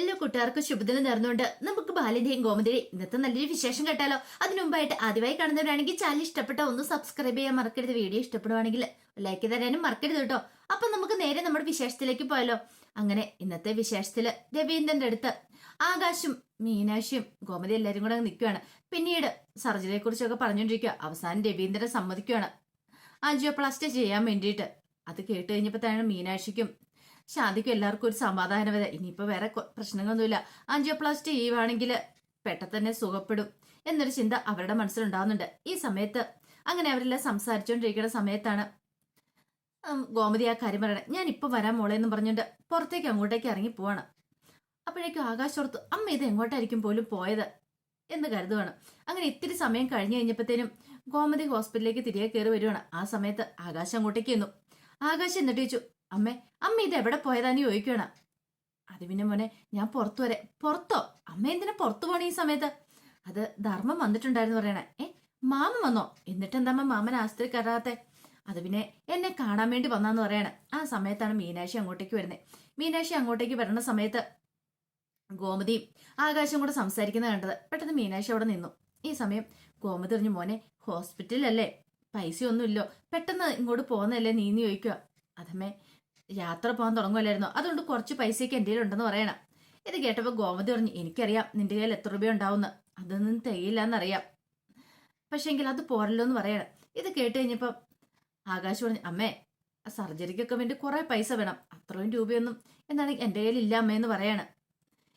എല്ലാ കൂട്ടുകാർക്കും ശുഭദിനം നേർന്നുകൊണ്ട് നമുക്ക് ബാലിന്റെയും ഗോമതിയുടെ ഇന്നത്തെ നല്ലൊരു വിശേഷം കേട്ടാലോ? അതിനു മുമ്പായിട്ട് ആദ്യമായി കാണുന്നവരാണെങ്കിൽ ചാനൽ ഇഷ്ടപ്പെട്ട ഒന്ന് സബ്സ്ക്രൈബ് ചെയ്യാൻ മറക്കരുത്. വീഡിയോ ഇഷ്ടപ്പെടുവാണെങ്കിൽ ലൈക്ക് തരാനും മറക്കരുത് കേട്ടോ. അപ്പൊ നമുക്ക് നേരെ നമ്മുടെ വിശേഷത്തിലേക്ക് പോയാലോ? അങ്ങനെ ഇന്നത്തെ വിശേഷത്തിൽ രവീന്ദ്രന്റെ അടുത്ത് ആകാശും മീനാക്ഷിയും ഗോമതി എല്ലാരും കൂടെ നിൽക്കുകയാണ് പിന്നീട് സർജറിയെ കുറിച്ചൊക്കെ പറഞ്ഞുകൊണ്ടിരിക്കുക അവസാനം രവീന്ദ്രൻ സമ്മതിക്കുകയാണ് ആൻജിയോപ്ലാസ്റ്റ് ചെയ്യാൻ വേണ്ടിയിട്ട്. അത് കേട്ട് കഴിഞ്ഞപ്പോൾ തന്നെ മീനാക്ഷിക്കും ശാന്തിക്കും എല്ലാവർക്കും ഒരു സമാധാനവത ഇനിയിപ്പോ വേറെ കൊ- പ്രശ്നങ്ങളൊന്നുമില്ല. ആൻജിയോപ്ലാസ്റ്റ് ചെയ്യുവാണെങ്കിൽ പെട്ടെന്ന് സുഖപ്പെടും എന്നൊരു ചിന്ത അവരുടെ മനസ്സിലുണ്ടാകുന്നുണ്ട് ഈ സമയത്ത് അങ്ങനെ അവരെല്ലാം സംസാരിച്ചുകൊണ്ടിരിക്കുന്ന സമയത്താണ് ഗോമതി ആ കാര്യം പറയണേ. ഞാൻ ഇപ്പൊ വരാൻ മോളെ എന്ന് പറഞ്ഞുകൊണ്ട് പുറത്തേക്ക് അങ്ങോട്ടേക്ക് ഇറങ്ങി പോവാണ്. അപ്പോഴേക്കും ആകാശോർത്ത് അമ്മ ഇത് എങ്ങോട്ടായിരിക്കും പോലും പോയത് എന്ന് കരുതുവാണ്. അങ്ങനെ ഇത്തിരി സമയം കഴിഞ്ഞു കഴിഞ്ഞപ്പോഴത്തേനും ഗോമതി ഹോസ്പിറ്റലിലേക്ക് തിരികെ കയറി വരുവാണ്. ആ സമയത്ത് ആകാശം അങ്ങോട്ടേക്ക് എന്നു ആകാശം എന്നിട്ട് ചോദിച്ചു അമ്മേ അമ്മ ഇത് എവിടെ പോയതാന്ന് ചോദിക്കണം അത് പിന്നെ മോനെ ഞാൻ പുറത്തു വരെ പുറത്തോ? അമ്മ എന്തിനാ പുറത്തു പോണ ഈ സമയത്ത്? അത് ധർമ്മം വന്നിട്ടുണ്ടായിരുന്നു പറയണേ. ഏ മാമ വന്നോ? എന്നിട്ട് എന്താ അമ്മ മാമൻ ആസ്ത്രി കയറാത്തെ അത് പിന്നെ എന്നെ കാണാൻ വേണ്ടി വന്നാന്ന് പറയണ. ആ സമയത്താണ് മീനാശി അങ്ങോട്ടേക്ക് വരുന്നത് മീനാശി അങ്ങോട്ടേക്ക് വരുന്ന സമയത്ത് ഗോമതിയും ആകാശം കൂടെ സംസാരിക്കുന്നത് കണ്ടത് പെട്ടെന്ന് മീനാശി അവിടെ നിന്നു. ഈ സമയം ഗോമതി പറഞ്ഞു മോനെ ഹോസ്പിറ്റലല്ലേ പൈസയൊന്നുമില്ലോ. പെട്ടെന്ന് ഇങ്ങോട്ട് പോകുന്നതല്ലേ നീ ചോദിക്കുക അതമ്മേ യാത്ര പോകാൻ തുടങ്ങുമല്ലായിരുന്നു. അതുകൊണ്ട് കുറച്ച് പൈസയൊക്കെ എന്റെ ഉണ്ടെന്ന് പറയണം. ഇത് കേട്ടപ്പോൾ ഗോമതി പറഞ്ഞു എനിക്കറിയാം നിന്റെ കയ്യിൽ എത്ര രൂപ ഉണ്ടാവുമെന്ന് അതൊന്നും തികയില്ല എന്നറിയാം പക്ഷേങ്കിൽ അത് പോരല്ലോ എന്ന് പറയണം. ഇത് കേട്ട് കഴിഞ്ഞപ്പം ആകാശ് പറഞ്ഞു അമ്മേ സർജറിക്കൊക്കെ വേണ്ടി കുറേ പൈസ വേണം. അത്രയും രൂപയൊന്നും എന്നാണ് എന്റെ കയ്യിൽ ഇല്ല അമ്മയെന്ന് പറയാണ്.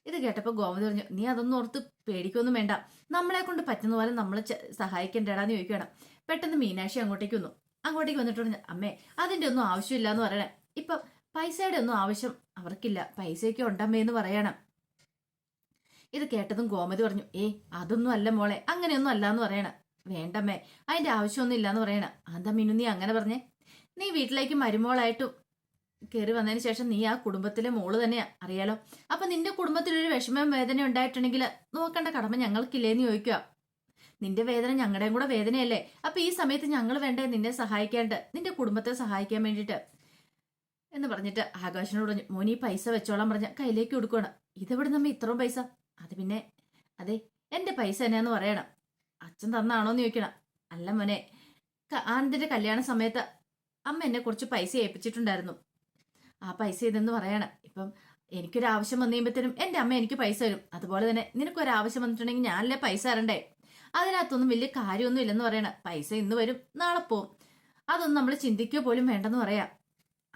ഇത് കേട്ടപ്പോൾ ഗോമതി പറഞ്ഞു നീ അതൊന്നും ഓർത്ത് പേടിക്കൊന്നും വേണ്ട. നമ്മളെ കൊണ്ട് പറ്റുന്ന പോലെ നമ്മളെ സഹായിക്കണ്ടേടാന്ന് ചോദിക്കണം പെട്ടെന്ന് മീനാക്ഷി അങ്ങോട്ടേക്ക് വന്നു. അങ്ങോട്ടേക്ക് വന്നിട്ട് പറഞ്ഞു അമ്മേ അതിന്റെ ഒന്നും ആവശ്യമില്ല എന്ന് പറയണേ. ഇപ്പം പൈസയുടെ ഒന്നും ആവശ്യം അവർക്കില്ല. പൈസയൊക്കെ ഉണ്ടമ്മേ എന്ന് പറയണം. ഇത് കേട്ടതും ഗോമതി പറഞ്ഞു ഏ അതൊന്നും അല്ല മോളെ അങ്ങനെയൊന്നും അല്ല എന്ന് പറയണ. വേണ്ടമ്മേ അതിന്റെ ആവശ്യമൊന്നും ഇല്ലാന്ന് പറയണ. അതാ മിനു നീ അങ്ങനെ പറഞ്ഞേ? നീ വീട്ടിലേക്ക് മരുമോളായിട്ടും കയറി വന്നതിന് ശേഷം നീ ആ കുടുംബത്തിലെ മോൾ തന്നെയാ അറിയാലോ? അപ്പൊ നിന്റെ കുടുംബത്തിലൊരു വിഷമം വേദന ഉണ്ടായിട്ടുണ്ടെങ്കിൽ നോക്കേണ്ട കടമ ഞങ്ങൾക്കില്ലേന്ന് ചോദിക്കുക നിന്റെ വേദന ഞങ്ങളുടെയും കൂടെ വേദനയല്ലേ? അപ്പൊ ഈ സമയത്ത് ഞങ്ങൾ വേണ്ടേ നിന്നെ സഹായിക്കാണ്ട് നിന്റെ കുടുംബത്തെ സഹായിക്കാൻ വേണ്ടിയിട്ട്? എന്ന് പറഞ്ഞിട്ട് ആകാശിനോട് പറഞ്ഞു മോനി പൈസ വെച്ചോളാൻ പറഞ്ഞ കയ്യിലേക്ക് കൊടുക്കണം ഇതെവിടെ നമ്മ ഇത്രയും പൈസ? അത് പിന്നെ അതെ എന്റെ പൈസ എന്നാന്ന് പറയണം. അച്ഛൻ തന്നാണോന്ന് ചോദിക്കണം. അല്ല മോനെ ആനന്ദിന്റെ കല്യാണ സമയത്ത് അമ്മ എന്നെ കുറച്ച് പൈസ ഏൽപ്പിച്ചിട്ടുണ്ടായിരുന്നു. ആ പൈസ ഇതെന്ന് പറയണം. ഇപ്പം എനിക്കൊരു ആവശ്യം വന്നു കഴിയുമ്പോഴത്തേനും അമ്മ എനിക്ക് പൈസ തരും. അതുപോലെ തന്നെ നിനക്കൊരു ആവശ്യം വന്നിട്ടുണ്ടെങ്കിൽ ഞാനല്ലേ പൈസ തരണ്ടേ? അതിനകത്തൊന്നും വലിയ കാര്യമൊന്നും ഇല്ലെന്ന് പറയണം. പൈസ ഇന്ന് വരും നാളെ പോവും. അതൊന്നും നമ്മൾ ചിന്തിക്കുക പോലും വേണ്ടെന്ന് പറയാം.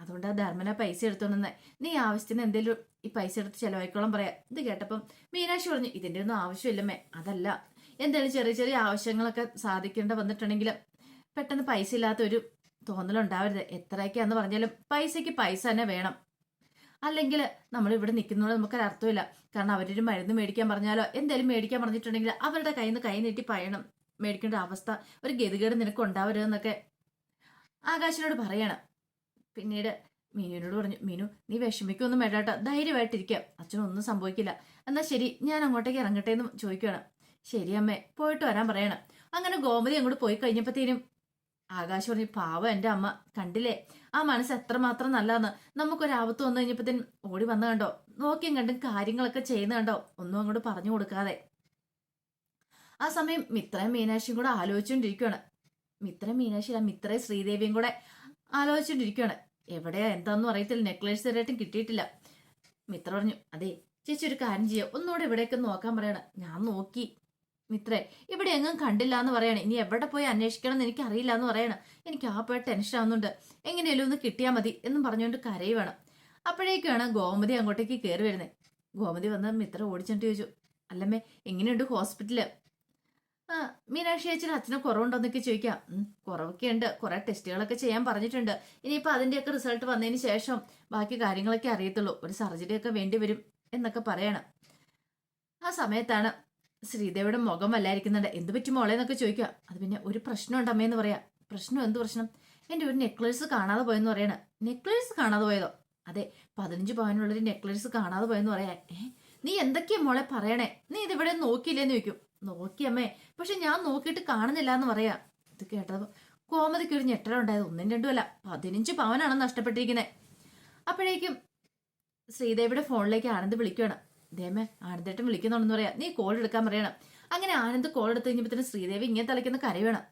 അതുകൊണ്ട് ആ ധർമ്മന പൈസ എടുത്തോണ്ടെന്ന്. നീ ആവശ്യത്തിന് എന്തെങ്കിലും ഈ പൈസ എടുത്ത് ചെലവായിക്കോളം പറയാ. ഇത് കേട്ടപ്പം മീനാക്ഷി പറഞ്ഞു ഇതിന്റെ ഒന്നും ആവശ്യമില്ലമ്മേ അതല്ല. എന്തെങ്കിലും ചെറിയ ചെറിയ ആവശ്യങ്ങളൊക്കെ സാധിക്കേണ്ട വന്നിട്ടുണ്ടെങ്കിൽ പെട്ടെന്ന് പൈസ ഇല്ലാത്ത ഒരു തോന്നലുണ്ടാവരുത്. എത്രയൊക്കെയാന്ന് പറഞ്ഞാലും പൈസയ്ക്ക് പൈസ തന്നെ വേണം. അല്ലെങ്കിൽ നമ്മൾ ഇവിടെ നിൽക്കുന്നതുകൊണ്ട് നമുക്കൊരു അർത്ഥമില്ല കാരണം അവരൊരു മരുന്ന് മേടിക്കാൻ പറഞ്ഞാലോ എന്തെങ്കിലും മേടിക്കാൻ പറഞ്ഞിട്ടുണ്ടെങ്കിൽ അവരുടെ കയ്യിൽ നിന്ന് കൈ നീട്ടി പയണം മേടിക്കേണ്ട അവസ്ഥ ഒരു ഗതികേട് നിനക്ക് ഉണ്ടാവരുതെന്നൊക്കെ ആകാശിനോട് പറയണം. പിന്നീട് മീനുവിനോട് പറഞ്ഞു മീനു നീ വിഷമിക്കൊന്നും വേണ്ട കേട്ടോ. ധൈര്യമായിട്ടിരിക്കുക അച്ഛനൊന്നും സംഭവിക്കില്ല. എന്നാ ശരി ഞാൻ അങ്ങോട്ടേക്ക് ഇറങ്ങട്ടെ എന്ന് ചോദിക്കുകയാണ് ശരി അമ്മേ പോയിട്ട് വരാൻ പറയണം. അങ്ങനെ ഗോമതി അങ്ങോട്ട് പോയി കഴിഞ്ഞപ്പോഴത്തേനും ആകാശ് പറഞ്ഞു പാവം എന്റെ അമ്മ കണ്ടില്ലേ? ആ മനസ്സ് എത്രമാത്രം നല്ലതെന്ന് നമുക്കൊരാപത്ത് വന്നു കഴിഞ്ഞപ്പോഴത്തേനും ഓടി വന്നു കണ്ടോ? നോക്കിയും കണ്ടും കാര്യങ്ങളൊക്കെ ചെയ്യുന്ന കണ്ടോ? ഒന്നും അങ്ങോട്ട് പറഞ്ഞു കൊടുക്കാതെ. ആ സമയം മിത്രയും മീനാക്ഷിയും കൂടെ ആലോചിച്ചുകൊണ്ടിരിക്കുകയാണ് മിത്രയും മീനാക്ഷി അല്ല മിത്രയും ശ്രീദേവിയും കൂടെ ആലോചിച്ചുകൊണ്ടിരിക്കുകയാണ് എവിടെയാ എന്താന്നും അറിയത്തില്ല. നെക്ലേസ് തരായിട്ടും കിട്ടിയിട്ടില്ല. മിത്ര പറഞ്ഞു അതെ ചേച്ചി ഒരു കാര്യം ചെയ്യാം. ഒന്നുകൂടെ ഇവിടേക്ക് നോക്കാൻ പറയണം. ഞാൻ നോക്കി. മിത്രേ ഇവിടെ എങ്ങും കണ്ടില്ല എന്ന് പറയണേ. ഇനി എവിടെ പോയി അന്വേഷിക്കണം എന്ന് എനിക്ക് അറിയില്ല എന്ന് പറയണം. എനിക്ക് ആ പോയ ടെൻഷൻ ആവുന്നുണ്ട്. എങ്ങനെയല്ലോ ഒന്ന് കിട്ടിയാൽ മതി എന്നും പറഞ്ഞുകൊണ്ട് കരയുവാണ്. അപ്പോഴേക്കാണ് ഗോമതി അങ്ങോട്ടേക്ക് കയറി വരുന്നത് ഗോമതി വന്ന് മിത്ര ഓടിച്ചിട്ട് ചോദിച്ചു അല്ലമ്മേ എങ്ങനെയുണ്ട് ഹോസ്പിറ്റൽ? മീനാക്ഷി ചേച്ചിയുടെ അച്ഛന് കുറവുണ്ടോന്നൊക്കെ ചോദിക്കാം. കുറവൊക്കെ ഉണ്ട് കുറെ ടെസ്റ്റുകളൊക്കെ ചെയ്യാൻ പറഞ്ഞിട്ടുണ്ട്. ഇനിയിപ്പോൾ അതിന്റെയൊക്കെ റിസൾട്ട് വന്നതിന് ശേഷം ബാക്കി കാര്യങ്ങളൊക്കെ അറിയത്തുള്ളൂ. ഒരു സർജറി ഒക്കെ വേണ്ടി വരും എന്നൊക്കെ പറയണം. ആ സമയത്താണ് ശ്രീദേവിയുടെ മുഖം വല്ലായിരിക്കുന്നുണ്ട്. എന്ത് പറ്റി മോളെ എന്നൊക്കെ ചോദിക്കുക. അത് പിന്നെ ഒരു പ്രശ്നം ഉണ്ട് അമ്മയെന്ന് പറയാം. പ്രശ്നം എന്ത് പ്രശ്നം? എന്റെ ഒരു നെക്ലേസ് കാണാതെ പോയെന്ന് പറയണ. നെക്ലേസ് കാണാതെ പോയതോ? അതെ പതിനഞ്ച് പവനുള്ളൊരു നെക്ലേസ് കാണാതെ പോയെന്ന് പറയാൻ നീ എന്തൊക്കെയാ മോളെ പറയണേ? നീ ഇതിവിടെ നോക്കിയില്ലേന്ന് ചോദിക്കും. നോക്കിയമ്മേ പക്ഷെ ഞാൻ നോക്കിയിട്ട് കാണുന്നില്ല എന്ന് പറയാ. ഇത് കേട്ടത് കോമതിക്ക് ഒരു ഞെട്ടലുണ്ടായത് ഒന്നും രണ്ടും അല്ല പതിനഞ്ച് പവനാണ് നഷ്ടപ്പെട്ടിരിക്കുന്നത് അപ്പോഴേക്കും ശ്രീദേവിയുടെ ഫോണിലേക്ക് ആനന്ദ് വിളിക്കുകയാണ്. ദേമേ ആനന്ദേട്ടൻ വിളിക്കുന്നുണ്ടെന്ന് പറയാം. നീ കോൾ എടുക്കാൻ പറയണം. അങ്ങനെ ആനന്ദ് കോൾ എടുത്ത് കഴിഞ്ഞപ്പോഴത്തേനും ശ്രീദേവി ഇങ്ങനെ തലയ്ക്കുന്ന കരയണം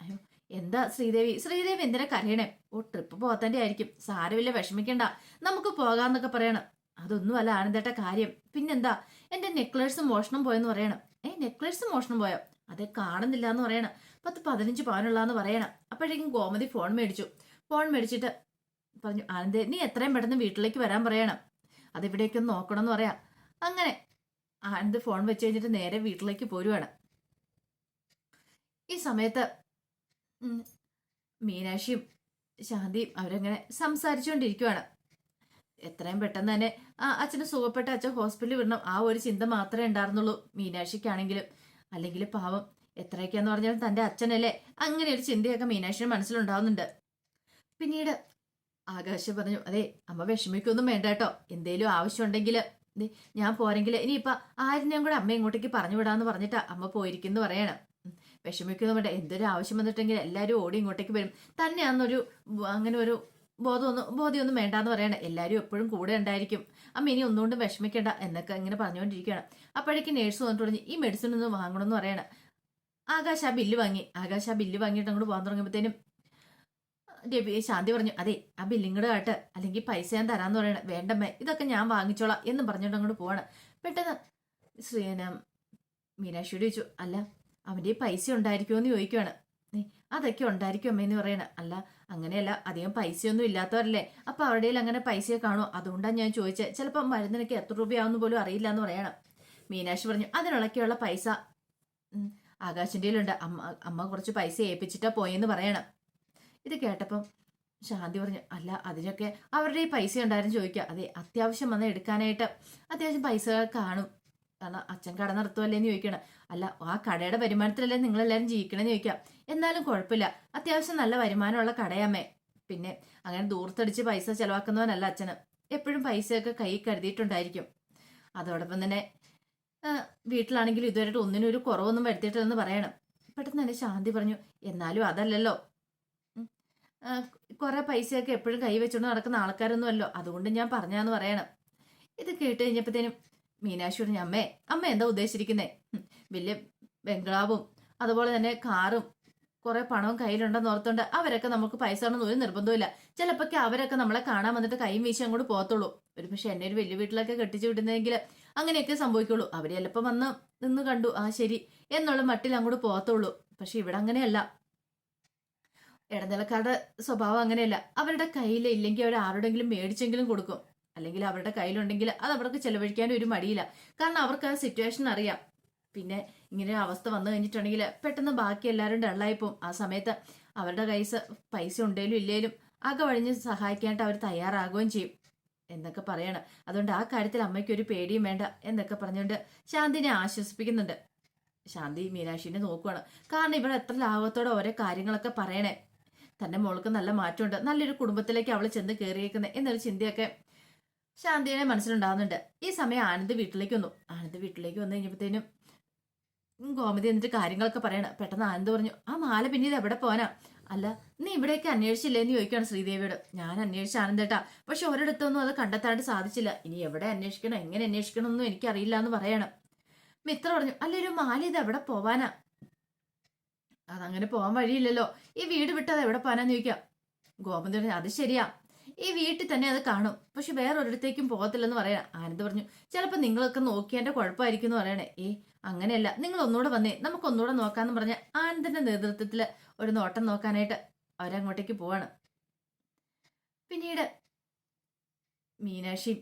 അയ്യോ എന്താ ശ്രീദേവി? ശ്രീദേവി എന്തിനാ കരയണേ? ഓ ട്രിപ്പ് പോകത്തന്റെ ആയിരിക്കും. സാരമില്ല വിഷമിക്കണ്ട. നമുക്ക് പോകാന്നൊക്കെ പറയണം. അതൊന്നുമല്ല ആനന്ദേട്ട കാര്യം. പിന്നെന്താ? എന്റെ നെക്ലേഴ്സ് മോഷണം പോയെന്ന് പറയണം. ഏ നെക്ലേഴ്സ് മോഷണം പോയോ? അത് കാണുന്നില്ല എന്ന് പറയണം. പത്ത് പതിനഞ്ച് പവനുള്ളതെന്ന് പറയണം. അപ്പോഴേക്കും ഗോമതി ഫോൺ മേടിച്ചു. ഫോൺ മേടിച്ചിട്ട് പറഞ്ഞു ആനന്ദേ നീ എത്രയും പെട്ടെന്ന് വീട്ടിലേക്ക് വരാൻ പറയണം. അതിവിടേക്ക് ഒന്ന് നോക്കണം എന്ന് പറയാം. അങ്ങനെ ആനന്ദ് ഫോൺ വെച്ച് കഴിഞ്ഞിട്ട് നേരെ വീട്ടിലേക്ക് പോരുവാണ്. ഈ സമയത്ത് മീനാക്ഷിയും ശാന്തിയും അവരങ്ങനെ സംസാരിച്ചുകൊണ്ടിരിക്കുവാണ്. എത്രയും പെട്ടെന്ന് തന്നെ ആ അച്ഛന് സുഖപ്പെട്ട അച്ഛൻ ഹോസ്പിറ്റലിൽ വിടണം. ആ ഒരു ചിന്ത മാത്രമേ ഉണ്ടായിരുന്നുള്ളൂ മീനാക്ഷിക്കാണെങ്കിലും. അല്ലെങ്കിൽ പാവം എത്രയൊക്കെയാന്ന് പറഞ്ഞാലും തന്റെ അച്ഛനല്ലേ? അങ്ങനെ ഒരു ചിന്തയൊക്കെ മീനാക്ഷിയുടെ മനസ്സിലുണ്ടാവുന്നുണ്ട്. പിന്നീട് ആകാശ് പറഞ്ഞു അതെ അമ്മ വിഷമിക്കൊന്നും വേണ്ട കേട്ടോ. എന്തേലും ആവശ്യമുണ്ടെങ്കിൽ ഞാൻ പോരെങ്കിൽ ഇനിയിപ്പൊ ആരിനെയും കൂടെ അമ്മ ഇങ്ങോട്ടേക്ക് പറഞ്ഞു വിടാന്ന് പറഞ്ഞിട്ടാ അമ്മ പോയിരിക്കുന്നു പറയണം. വിഷമിക്കുന്നു വേണ്ട. എന്തൊരു ആവശ്യം വന്നിട്ടെങ്കിൽ എല്ലാവരും ഓടി ഇങ്ങോട്ടേക്ക് വരും. തന്നെയാന്നൊരു അങ്ങനെ ഒരു ബോധമൊന്നും ബോധ്യമൊന്നും വേണ്ടാന്ന് പറയണേ എല്ലാവരും എപ്പോഴും കൂടെ ഉണ്ടായിരിക്കും. അമ്മ ഇനി ഒന്നുകൊണ്ടും വിഷമിക്കേണ്ട എന്നൊക്കെ ഇങ്ങനെ പറഞ്ഞുകൊണ്ടിരിക്കുകയാണ്. അപ്പോഴേക്ക് നേഴ്സ് വന്നു തുടങ്ങി ഈ മെഡിസിൻ ഒന്ന് വാങ്ങണമെന്ന് പറയണം. ആകാശ് ആ ബില്ല് വാങ്ങി. ആകാശ് ആ ബില്ല് വാങ്ങിയിട്ട് അങ്ങോട്ട് പോകാൻ തുടങ്ങിയപ്പോഴത്തേനും ശാന്തി പറഞ്ഞു അതെ ആ ബില്ലിങ്ങോട് കാട്ട്. അല്ലെങ്കിൽ പൈസ ഞാൻ തരാന്ന് പറയണ. വേണ്ടമ്മേ ഇതൊക്കെ ഞാൻ വാങ്ങിച്ചോളാം എന്ന് പറഞ്ഞുകൊണ്ട് അങ്ങോട്ട് പോവാണ്. പെട്ടെന്ന് ശ്രീന മീനാക്ഷിയോട് ചോദിച്ചു അല്ല അവന്റെ പൈസ ഉണ്ടായിരിക്കുമോ എന്ന് ചോദിക്കുവാണ്. അതൊക്കെ ഉണ്ടായിരിക്കും അമ്മയെന്ന് പറയണ. അല്ല അങ്ങനെയല്ല അധികം പൈസയൊന്നും ഇല്ലാത്തവരല്ലേ? അപ്പൊ അവരുടെ അങ്ങനെ പൈസയെ കാണുമോ അതുകൊണ്ടാണ് ഞാൻ ചോദിച്ചത് ചിലപ്പോൾ മരുന്നിനൊക്കെ എത്ര രൂപയാവുന്ന പോലും അറിയില്ല എന്ന് പറയണം. മീനാക്ഷി പറഞ്ഞു അതിനുള്ളൊക്കെയുള്ള പൈസ. ആകാശിന്റെ കയ്യിലുണ്ട്. അമ്മ അമ്മ കുറച്ച് പൈസ ഏൽപ്പിച്ചിട്ടാ പോയെന്ന് പറയണം. ഇത് കേട്ടപ്പം ശാന്തി പറഞ്ഞു അല്ല അതിനൊക്കെ അവരുടെ ഈ പൈസ ഉണ്ടായിരുന്നു ചോദിക്കുക അതെ അത്യാവശ്യം വന്ന് എടുക്കാനായിട്ട് അത്യാവശ്യം പൈസ കാണും. കാരണം അച്ഛൻ കട നടത്തുമല്ലേ എന്ന് ചോദിക്കണം. അല്ല ആ കടയുടെ വരുമാനത്തിലല്ലേ നിങ്ങളെല്ലാവരും ജീവിക്കണമെന്ന് ചോദിക്കാം. എന്നാലും കുഴപ്പമില്ല. അത്യാവശ്യം നല്ല വരുമാനമുള്ള കടയാമേ പിന്നെ അങ്ങനെ ദൂർത്തടിച്ച് പൈസ ചെലവാക്കുന്നവനല്ല അച്ഛന്. എപ്പോഴും പൈസയൊക്കെ കൈ കരുതിയിട്ടുണ്ടായിരിക്കും. അതോടൊപ്പം തന്നെ വീട്ടിലാണെങ്കിലും ഇതുവരെയായിട്ട് ഒന്നിനും ഒരു കുറവൊന്നും വരുത്തിയിട്ടില്ലെന്ന് പറയണം. പെട്ടെന്ന് തന്നെ ശാന്തി പറഞ്ഞു എന്നാലും അതല്ലല്ലോ. കുറെ പൈസയൊക്കെ എപ്പോഴും കൈ വെച്ചുകൊണ്ട് നടക്കുന്ന ആൾക്കാരൊന്നും അല്ലോ അതുകൊണ്ട് ഞാൻ പറഞ്ഞാന്ന് പറയണം. ഇത് കേട്ട് കഴിഞ്ഞപ്പോഴത്തേനും മീനാക്ഷി പറഞ്ഞു അമ്മേ അമ്മ എന്താ ഉദ്ദേശിച്ചിരിക്കുന്നേ? വലിയ ബംഗ്ലാവും അതുപോലെ തന്നെ കാറും കുറെ പണവും കയ്യിലുണ്ടെന്ന് ഓർത്തുകൊണ്ട് അവരൊക്കെ നമുക്ക് പൈസ ഉണ്ടെന്ന് ഒരു നിർബന്ധമില്ല ചിലപ്പോഴൊക്കെ അവരൊക്കെ നമ്മളെ കാണാൻ വന്നിട്ട് കൈയും വീശി അങ്ങോട്ട് പോകത്തുള്ളൂ. ഒരു പക്ഷെ എന്നെ ഒരു വലിയ വീട്ടിലൊക്കെ കെട്ടിച്ചു വിടുന്നെങ്കിൽ അങ്ങനെയൊക്കെ സംഭവിക്കുള്ളൂ. അവർ ചിലപ്പോൾ വന്ന് നിന്ന് കണ്ടു ആ ശരി എന്നുള്ള മട്ടിൽ അങ്ങോട്ട് പോകത്തുള്ളൂ. പക്ഷെ ഇവിടെ അങ്ങനെയല്ല. ഇടനിലക്കാരുടെ സ്വഭാവം അങ്ങനെയല്ല. അവരുടെ കയ്യിൽ ഇല്ലെങ്കിൽ അവർ ആരോടെങ്കിലും മേടിച്ചെങ്കിലും കൊടുക്കും. അല്ലെങ്കിൽ അവരുടെ കയ്യിലുണ്ടെങ്കിൽ അത് അവർക്ക് ചെലവഴിക്കാൻ ഒരു മടിയില്ല. കാരണം അവർക്ക് ആ സിറ്റുവേഷൻ അറിയാം. പിന്നെ ഇങ്ങനെ അവസ്ഥ വന്നു കഴിഞ്ഞിട്ടുണ്ടെങ്കിൽ പെട്ടെന്ന് ബാക്കി എല്ലാവരും ഡള്ളായി പോകും ആ സമയത്ത് അവരുടെ കൈസ് പൈസ ഉണ്ടേലും ഇല്ലേലും അക വഴിഞ്ഞ് സഹായിക്കാനായിട്ട് അവർ തയ്യാറാകുകയും ചെയ്യും. എന്നൊക്കെ പറയണം. അതുകൊണ്ട് ആ കാര്യത്തിൽ അമ്മയ്ക്ക് ഒരു പേടിയും വേണ്ട എന്നൊക്കെ പറഞ്ഞുകൊണ്ട് ശാന്തിനെ ആശ്വസിപ്പിക്കുന്നുണ്ട്. ശാന്തി മീനാക്ഷിനെ നോക്കുവാണ്. കാരണം ഇവിടെ എത്ര ലാഭത്തോടെ ഓരോ കാര്യങ്ങളൊക്കെ പറയണേ. തന്റെ മോൾക്ക് നല്ല മാറ്റമുണ്ട്. നല്ലൊരു കുടുംബത്തിലേക്ക് അവൾ ചെന്ന് കയറിയേക്കുന്നത് എന്നൊരു ചിന്തയൊക്കെ ശാന്തിയുടെ മനസ്സിലുണ്ടാകുന്നുണ്ട് ഈ സമയം ആനന്ദ് വീട്ടിലേക്ക് വന്നു. ആനന്ദ് വീട്ടിലേക്ക് വന്നു കഴിഞ്ഞപ്പോഴത്തേനും ഗോമതി എന്നിട്ട് കാര്യങ്ങളൊക്കെ പറയണം. പെട്ടെന്ന് ആനന്ദ് പറഞ്ഞു ആ മാല പിന്നെ ഇത് എവിടെ പോവാനാ? അല്ല നീ ഇവിടെയൊക്കെ അന്വേഷിച്ചില്ലേ? എന്ന് ചോദിക്കുകയാണ് ശ്രീദേവിയോട്. ഞാൻ അന്വേഷിച്ച ആനന്ദേട്ടാ പക്ഷെ ഒരിടത്തൊന്നും അത് കണ്ടെത്താണ്ട് സാധിച്ചില്ല. ഇനി എവിടെ അന്വേഷിക്കണം എങ്ങനെ അന്വേഷിക്കണം ഒന്നും എനിക്കറിയില്ല എന്ന് പറയണം. മിത്ര പറഞ്ഞു അല്ല ഒരു മാല ഇത് എവിടെ പോവാനാ? അതങ്ങനെ പോകാൻ വഴിയില്ലല്ലോ. ഈ വീട് വിട്ട് അത് എവിടെ പോകാനാന്ന് ചോദിക്കാം. ഗോമതി പറഞ്ഞു അത് ശരിയാ. ഈ വീട്ടിൽ തന്നെ അത് കാണും. പക്ഷെ വേറെ ഒരിടത്തേക്കും പോകത്തില്ലെന്ന് പറയാം ആനന്ദ് പറഞ്ഞു ചിലപ്പോൾ നിങ്ങളൊക്കെ നോക്കിയാന്റെ കുഴപ്പമായിരിക്കും എന്ന് പറയണേ. ഏ അങ്ങനെയല്ല. നിങ്ങൾ ഒന്നുകൂടെ വന്നേ. നമുക്ക് ഒന്നുകൂടെ നോക്കാന്ന് പറഞ്ഞ ആനന്ദിന്റെ നേതൃത്വത്തിൽ ഒരു നോട്ടം നോക്കാനായിട്ട് അവരങ്ങോട്ടേക്ക് പോവാണ്. പിന്നീട് മീനാക്ഷി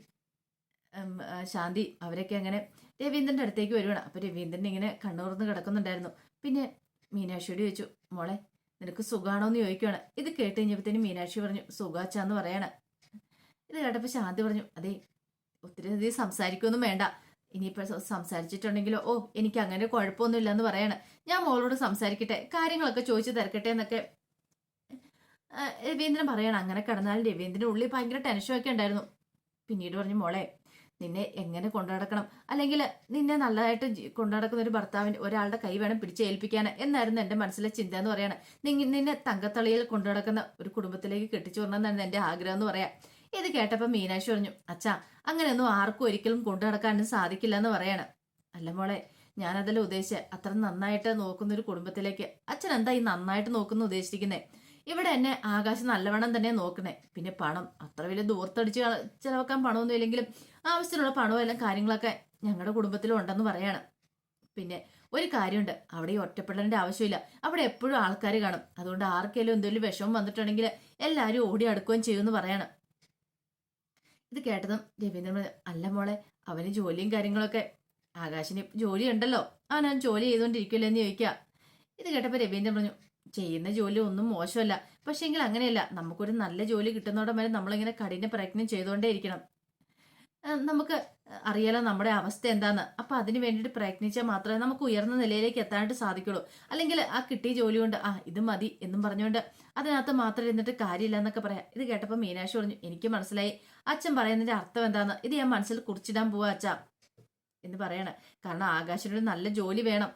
ശാന്തി അവരൊക്കെ അങ്ങനെ രവീന്ദ്രന്റെ അടുത്തേക്ക് വരുവാണ്. അപ്പൊ രവീന്ദ്രൻ ഇങ്ങനെ കണ്ണൂർന്ന് കിടക്കുന്നുണ്ടായിരുന്നു. പിന്നെ മീനാക്ഷിയോട് ചോദിച്ചു മോളെ നിനക്ക് സുഖാണോ എന്ന് ചോദിക്കുവാണ്. ഇത് കേട്ട് കഴിഞ്ഞപ്പോഴത്തേനും മീനാക്ഷി പറഞ്ഞു സുഖാച്ചാന്ന് പറയാണ്. ഇത് കേട്ടപ്പോ ശാന്തി പറഞ്ഞു അതെ ഒത്തിരി അധികം സംസാരിക്കൊന്നും വേണ്ട. ഇനിയിപ്പോ സ- സംസാരിച്ചിട്ടുണ്ടെങ്കിലോ ഓ എനിക്ക് അങ്ങനെ കുഴപ്പമൊന്നുമില്ല എന്ന് പറയണം. ഞാൻ മോളോട് സംസാരിക്കട്ടെ കാര്യങ്ങളൊക്കെ ചോദിച്ചു തിരക്കട്ടെ എന്നൊക്കെ രവീന്ദ്രൻ പറയണം. അങ്ങനെ കിടന്നാൽ രവീന്ദ്രന്റെ ഉള്ളിൽ ഭയങ്കര ടെൻഷനൊക്കെ ഉണ്ടായിരുന്നു. പിന്നീട് പറഞ്ഞു മോളെ നിന്നെ എങ്ങനെ കൊണ്ടുനടക്കണം അല്ലെങ്കിൽ നിന്നെ നല്ലതായിട്ട് കൊണ്ടുനടക്കുന്ന ഒരു ഭർത്താവിന് ഒരാളുടെ കൈ വേണം പിടിച്ചേൽപ്പിക്കാൻ എന്നായിരുന്നു എന്റെ മനസ്സിലെ ചിന്ത എന്ന് പറയണം. നിന്നെ തങ്കത്തളിയിൽ കൊണ്ടുനടക്കുന്ന ഒരു കുടുംബത്തിലേക്ക് കെട്ടിച്ചു വരണമെന്നായിരുന്നു എന്റെ ആഗ്രഹം എന്ന് പറയാം. ഇത് കേട്ടപ്പോൾ മീനാക്ഷി പറഞ്ഞു അച്ഛാ അങ്ങനെയൊന്നും ആർക്കും ഒരിക്കലും കൊണ്ടു നടക്കാനും സാധിക്കില്ല എന്ന് പറയാണ്. അല്ല മോളെ ഞാനതല്ല ഉദ്ദേശിച്ച. അത്ര നന്നായിട്ട് നോക്കുന്ന ഒരു കുടുംബത്തിലേക്ക് അച്ഛൻ എന്താ ഈ നന്നായിട്ട് നോക്കുന്ന ഉദ്ദേശിക്കുന്നേ ഇവിടെ എന്നെ ആകാശം നല്ലവണ്ണം തന്നെ നോക്കണേ. പിന്നെ പണം അത്ര വലിയ ദൂർത്തടിച്ച് ചിലവാക്കാൻ പണമൊന്നും ഇല്ലെങ്കിലും ആവശ്യത്തിനുള്ള പണവും എല്ലാം കാര്യങ്ങളൊക്കെ ഞങ്ങളുടെ കുടുംബത്തിലും ഉണ്ടെന്ന് പറയാണ്. പിന്നെ ഒരു കാര്യമുണ്ട്. അവിടെ ഈ ഒറ്റപ്പെടലിന്റെ ആവശ്യമില്ല. അവിടെ എപ്പോഴും ആൾക്കാർ കാണും. അതുകൊണ്ട് ആർക്കെങ്കിലും എന്തെങ്കിലും വിഷമം വന്നിട്ടുണ്ടെങ്കിൽ എല്ലാവരും ഓടി അടുക്കുകയും ചെയ്യുമെന്ന് പറയാണ്. ഇത് കേട്ടതും രവീന്ദ്രൻ അല്ല മോളെ അവന് ജോലിയും കാര്യങ്ങളൊക്കെ. ആകാശിന് ജോലി ഉണ്ടല്ലോ അവൻ ജോലി ചെയ്തുകൊണ്ടിരിക്കില്ല എന്ന് ചോദിക്കുക ഇത് കേട്ടപ്പോൾ രവീന്ദ്രൻ പറഞ്ഞു ചെയ്യുന്ന ജോലി ഒന്നും മോശമല്ല. പക്ഷേങ്കിൽ അങ്ങനെയല്ല. നമുക്കൊരു നല്ല ജോലി കിട്ടുന്നതോടെ വരെ നമ്മളിങ്ങനെ കഠിന പ്രയത്നം ചെയ്തുകൊണ്ടേ ഇരിക്കണം നമുക്ക് അറിയാലോ നമ്മുടെ അവസ്ഥ എന്താന്ന്. അപ്പൊ അതിന് വേണ്ടിയിട്ട് പ്രയത്നിച്ചാൽ മാത്രമേ നമുക്ക് ഉയർന്ന നിലയിലേക്ക് എത്താനായിട്ട് സാധിക്കുള്ളൂ. അല്ലെങ്കിൽ ആ കിട്ടിയ ജോലി കൊണ്ട് ആ ഇത് മതി എന്നും പറഞ്ഞുകൊണ്ട് അതിനകത്ത് മാത്രം ഇരുന്നിട്ട് കാര്യമില്ല എന്നൊക്കെ പറയാം. ഇത് കേട്ടപ്പോൾ മീനാക്ഷി പറഞ്ഞു എനിക്ക് മനസ്സിലായി. അച്ഛൻ പറയുന്നതിന്റെ അർത്ഥം എന്താന്ന്. ഇത് ഞാൻ മനസ്സിൽ കുറിച്ചിടാൻ പോവാ അച്ഛ എന്ന് പറയണ. കാരണം ആകാശിനൊരു നല്ല ജോലി വേണം.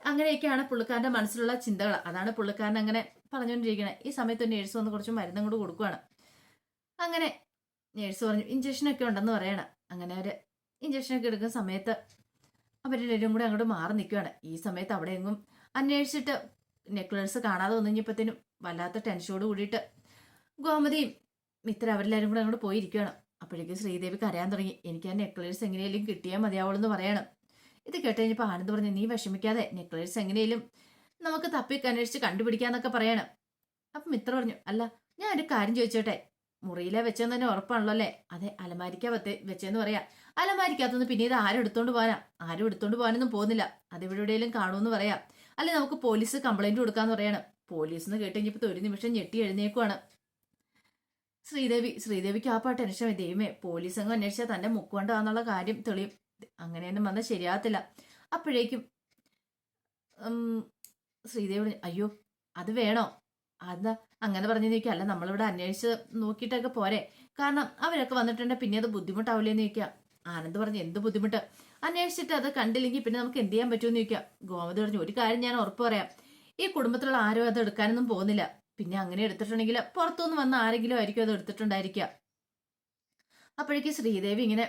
അങ്ങനെയൊക്കെയാണ് പുള്ളിക്കാരന്റെ മനസ്സിലുള്ള ചിന്തകൾ. അതാണ് പുള്ളിക്കാരൻ അങ്ങനെ പറഞ്ഞുകൊണ്ടിരിക്കുന്നത് ഈ സമയത്ത് നേഴ്സ് വന്ന് കുറച്ച് മരുന്നും കൂടെ കൊടുക്കുവാണ്. അങ്ങനെ നേഴ്സ് പറഞ്ഞു ഇഞ്ചക്ഷനൊക്കെ ഉണ്ടെന്ന് പറയണം. അങ്ങനെ അവർ ഇഞ്ചക്ഷനൊക്കെ എടുക്കുന്ന സമയത്ത് അവർ അവരെല്ലാവരും കൂടെ അങ്ങോട്ട് മാറി നിൽക്കുകയാണ്. ഈ സമയത്ത് അവിടെ എങ്ങും അന്വേഷിച്ചിട്ട് നെക്ലേഴ്സ് കാണാതെ വന്നു കഴിഞ്ഞപ്പോഴത്തേനും വല്ലാത്ത ടെൻഷനോട് കൂടിയിട്ട് ഗോമതിയും മിത്ര അവരെല്ലാവരും കൂടെ അങ്ങോട്ട് പോയിരിക്കുകയാണ്. അപ്പോഴേക്കും ശ്രീദേവി കരയാൻ തുടങ്ങി. എനിക്ക് ആ നെക്ലേഴ്സ് എങ്ങനെയെങ്കിലും കിട്ടിയാൽ മതിയാവുള്ളൂ എന്ന് പറയണം. ഇത് കേട്ട് കഴിഞ്ഞപ്പോൾ ആനന്ദ് പറഞ്ഞു നീ വിഷമിക്കാതെ നെക്ലേഴ്സ് എങ്ങനെയും നമുക്ക് തപ്പി അന്വേഷിച്ച് കണ്ടുപിടിക്കാന്നൊക്കെ പറയണം. അപ്പം മിത്ര പറഞ്ഞു അല്ല ഞാൻ ഒരു കാര്യം ചോദിച്ചോട്ടെ? മുറിയിലെ വെച്ചെന്ന് തന്നെ ഉറപ്പാണല്ലോ അല്ലേ? അതെ അലമാരിക്കാ വെത്തെ വെച്ചെന്ന് പറയാ. അലമാരിക്കകത്തുനിന്ന് പിന്നീട് ആരും എടുത്തോണ്ട് പോകാനാ. ആരും എടുത്തോണ്ട് പോകാനൊന്നും പോകുന്നില്ല. അത് ഇവിടെ എവിടെയെങ്കിലും കാണുമെന്ന് പറയാം. അല്ലെ നമുക്ക് പോലീസ് കംപ്ലൈന്റ് കൊടുക്കാന്ന് പറയാണ്. പോലീസ് എന്ന് കേട്ട് കഴിഞ്ഞപ്പോൾ ഒരു നിമിഷം ഞെട്ടി എഴുന്നേക്കുവാണ്. ശ്രീദേവി ശ്രീദേവിക്ക് ആ പാട്ട് ടെൻഷൻ ദൈവമേ പോലീസ് അങ്ങ് അന്വേഷിച്ചാൽ തന്റെ മുക്കുകൊണ്ടാന്നുള്ള കാര്യം തെളിയും. അങ്ങനെയൊന്നും വന്നാൽ ശരിയാകത്തില്ല. അപ്പോഴേക്കും ശ്രീദേവി അയ്യോ അത് വേണോ? അതാ അങ്ങനെ പറഞ്ഞു ചോദിക്കുക നമ്മളിവിടെ അന്വേഷിച്ച് നോക്കിയിട്ടൊക്കെ പോരെ. കാരണം അവരൊക്കെ വന്നിട്ടുണ്ടെങ്കിൽ പിന്നെ അത് ബുദ്ധിമുട്ടാവില്ലേന്ന് ചോദിക്കുക ആനന്ദ് പറഞ്ഞു എന്ത് ബുദ്ധിമുട്ട്? അന്വേഷിച്ചിട്ട് അത് കണ്ടില്ലെങ്കിൽ പിന്നെ നമുക്ക് എന്ത് ചെയ്യാൻ പറ്റുമെന്ന് ചോദിക്കാം. ഗോമതി പറഞ്ഞു ഒരു കാര്യം ഞാൻ ഉറപ്പ് പറയാം. ഈ കുടുംബത്തിലുള്ള ആരും അത് എടുക്കാനൊന്നും പോകുന്നില്ല. പിന്നെ അങ്ങനെ എടുത്തിട്ടുണ്ടെങ്കിൽ പുറത്തുനിന്ന് വന്ന ആരെങ്കിലും ആയിരിക്കും അത് എടുത്തിട്ടുണ്ടായിരിക്കുക അപ്പോഴേക്ക് ശ്രീദേവി ഇങ്ങനെ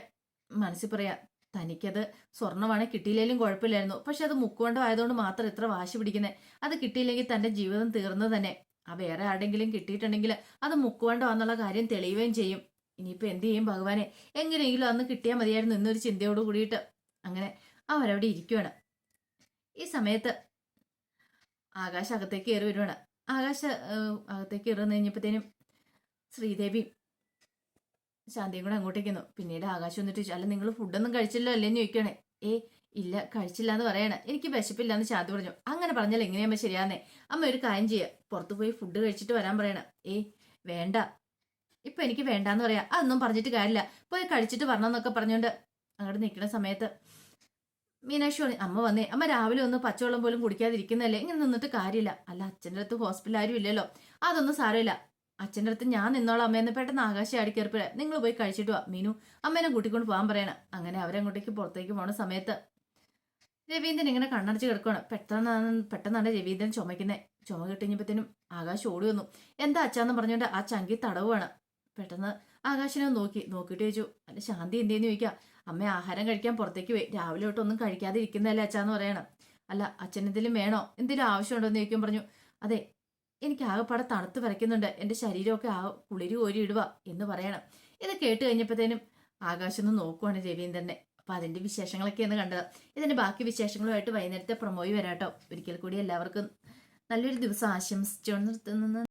മനസ്സിൽ പറയാ തനിക്കത് സ്വർണമാണ് കിട്ടിയില്ലെങ്കിലും കുഴപ്പമില്ലായിരുന്നു. പക്ഷെ അത് മുക്കുകൊണ്ടോ ആയതുകൊണ്ട് മാത്രം ഇത്ര വാശി പിടിക്കുന്നത് അത് കിട്ടിയില്ലെങ്കിൽ തന്റെ ജീവിതം തീർന്നു തന്നെ. ആ വേറെ ആരുടെങ്കിലും കിട്ടിയിട്ടുണ്ടെങ്കിൽ അത് മുക്കുവേണ്ട എന്നുള്ള കാര്യം തെളിയുകയും ചെയ്യും. ഇനിയിപ്പോൾ എന്ത് ചെയ്യും ഭഗവാനെ? എങ്ങനെയെങ്കിലും അന്ന് കിട്ടിയാൽ മതിയായിരുന്നു എന്നൊരു ചിന്തയോട് കൂടിയിട്ട് അങ്ങനെ അവരവിടെ ഇരിക്കുവാണ്. ഈ സമയത്ത് ആകാശ് അകത്തേക്ക് കയറി വരുവാണ്. ആകാശ് അകത്തേക്ക് കയറി കഴിഞ്ഞപ്പോഴത്തേനും ശ്രീദേവി ശാന്തിയും കൂടെ അങ്ങോട്ടേക്ക് വന്നു പിന്നീട് ആകാശം വന്നിട്ട് അല്ല നിങ്ങൾ ഫുഡൊന്നും കഴിച്ചില്ലോ അല്ലേന്ന് ചോദിക്കണേ ഏ ഇല്ല കഴിച്ചില്ല എന്ന് പറയണേ. എനിക്ക് വിശപ്പില്ല എന്ന് പറഞ്ഞു. അങ്ങനെ പറഞ്ഞാൽ എങ്ങനെയാകുമ്പോൾ ശരിയാന്നേ അമ്മ ഒരു കാര്യം ചെയ്യുക പുറത്തു പോയി ഫുഡ് കഴിച്ചിട്ട് വരാൻ പറയണ. ഏ വേണ്ട. ഇപ്പൊ എനിക്ക് വേണ്ടാന്ന് പറയാം. അതൊന്നും പറഞ്ഞിട്ട് കാര്യമില്ല. പോയി കഴിച്ചിട്ട് വരണമെന്നൊക്കെ പറഞ്ഞുകൊണ്ട് അങ്ങോട്ട് നിൽക്കുന്ന സമയത്ത് മീനാക്ഷി പറഞ്ഞു അമ്മ വന്നേ. അമ്മ രാവിലെ ഒന്ന് പച്ചവെള്ളം പോലും കുടിക്കാതിരിക്കുന്നതല്ലേ? ഇങ്ങനെ നിന്നിട്ട് കാര്യമില്ല. അല്ല അച്ഛന്റെ അടുത്ത് ഹോസ്പിറ്റൽ ആരും ഇല്ലല്ലോ. അതൊന്നും സാരമില്ല. അച്ഛന്റെ അടുത്ത് ഞാൻ നിന്നോളാം അമ്മയെന്ന് പെട്ടെന്ന് ആകാശം അടിക്കേർപ്പില്ല നിങ്ങൾ പോയി കഴിച്ചിട്ട് വാ. മീനു അമ്മേനെ കൂട്ടിക്കൊണ്ട് പോകാൻ പറയണം. അങ്ങനെ അവരങ്ങോട്ടേക്ക് പുറത്തേക്ക് പോണ സമയത്ത് രവീന്ദ്രൻ ഇങ്ങനെ കണ്ണടച്ച് കിടക്കുകയാണ് പെട്ടെന്നാണ് പെട്ടെന്നാണ് രവീന്ദ്രൻ ചുമക്കുന്നത് ചുമ കിട്ടിഞ്ഞപ്പോഴത്തേനും ആകാശ് ഓടി വന്നു. എന്താ അച്ഛാന്ന് പറഞ്ഞുകൊണ്ട് ആ ചങ്കി തടവുകയാണ് പെട്ടെന്ന് ആകാശിനെ നോക്കി നോക്കിയിട്ട് ചോദിച്ചു അല്ല ശാന്തി എന്തേന്ന് ചോദിക്കാം? അമ്മ ആഹാരം കഴിക്കാൻ പുറത്തേക്ക് പോയി. രാവിലെ തൊട്ടൊന്നും കഴിക്കാതെ ഇരിക്കുന്നതല്ലേ അച്ഛാന്ന് പറയണം. അല്ല അച്ഛൻ എന്തെങ്കിലും വേണോ? എന്തെങ്കിലും ആവശ്യമുണ്ടോ എന്ന് ചോദിക്കാൻ പറഞ്ഞു. അതെ എനിക്ക് ആകെപ്പാടെ തണുത്ത് വരയ്ക്കുന്നുണ്ട് എന്റെ ശരീരമൊക്കെ ആ കുളിരി കോരി ഇടുക എന്ന് പറയണം. ഇത് കേട്ട് കഴിഞ്ഞപ്പോഴത്തേനും ആകാശം ഒന്ന് നോക്കുവാണ് രവീന്ദ്രനെ. അപ്പൊ അതിന്റെ വിശേഷങ്ങളൊക്കെയാണ് കണ്ടത്. ഇതിന്റെ ബാക്കി വിശേഷങ്ങളുമായിട്ട് വൈകുന്നേരത്തെ പ്രൊമോയി വരാട്ടോ ഒരിക്കൽ കൂടി എല്ലാവർക്കും നല്ലൊരു ദിവസം ആശംസിച്ചുകൊണ്ട് നിർത്തുന്നു.